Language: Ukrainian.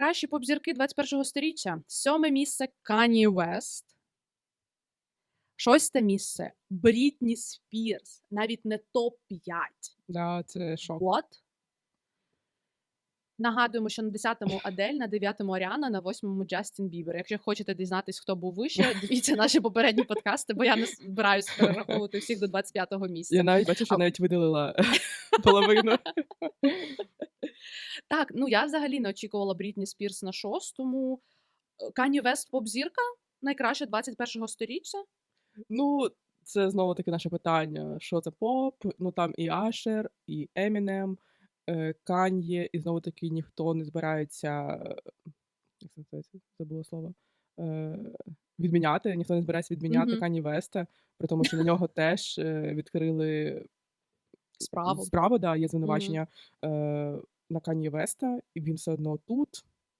Кращі поп-зірки 21-го сторіччя. Сьоме місце Кані Вест. Шосте місце Брітні Спірс. Навіть не топ-5. Да, це шок. What? Нагадуємо, що на 10-му Адель, на 9-му Аріана, на 8-му Джастін Бібер. Якщо хочете дізнатись, хто був вище, дивіться наші попередні подкасти, бо я не збираюсь перераховувати всіх до 25-го місця. Я навіть бачу, що А- навіть видалила половину. Так, ну я взагалі не очікувала Брітні Спірс на шостому. Кані Вест поп-зірка найкраща 21-го сторіччя. Ну, це знову таки наше питання: що це поп? Ну там і Ашер, і Емінем, е, Кан'є, і знову таки ніхто не збирається. е, Як це називається? Забула слово. Е, Відміняти, ніхто не збирається відміняти Мгм. Кані Веста, при тому, що на нього теж відкрили Справу. справу, да, є звинувачення е, на Кані Веста, і він все одно тут.